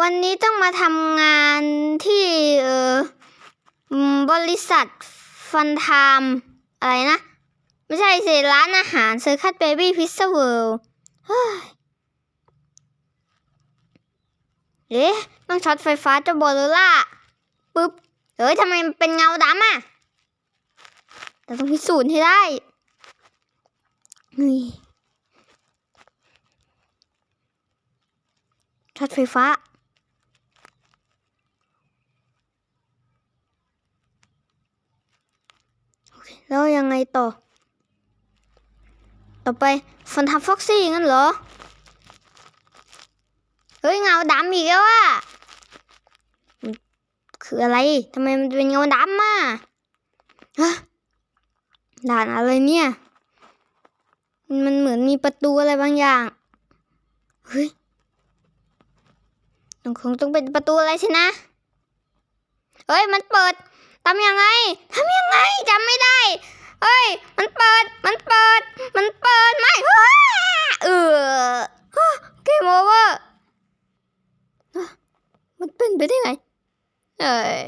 วันนี้ต้องมาทำงานที่เอออืมบริษัทฟันไทม์อะไรนะ ไม่ใช่สิร้านอาหารเซอร์คัสเบบี้พิซซ่าเวิลด์เฮ้ยเอ๊ะต้องช็อตไฟฟ้าจ้าโบโลล่าปึ๊บเฮ้ยทำไมมันเป็นเงาดำอะเราต้องพิสูจน์ให้ได้นี่ช็อตไฟฟ้า แล้วยังไงต่อ ต่อไปฟันทับฟ็อกซี่งั้นเหรอ เฮ้ยเงาดำอีกแล้วอะคืออะไรทำไมมันเป็นเงาดำอะฮะด่านอะไรเนี่ย มันเหมือนมีประตูอะไรบางอย่าง เฮ้ยมันคงต้องเป็นประตูอะไรสินะ เฮ้ย มันเปิดทำยังไงทำยังไงจำไม่ได้ ย มันเปิด มันเปิด มันเปิด ไม่เออเกมโอเวอร์มันเป็นไปได้ไง เอ้ย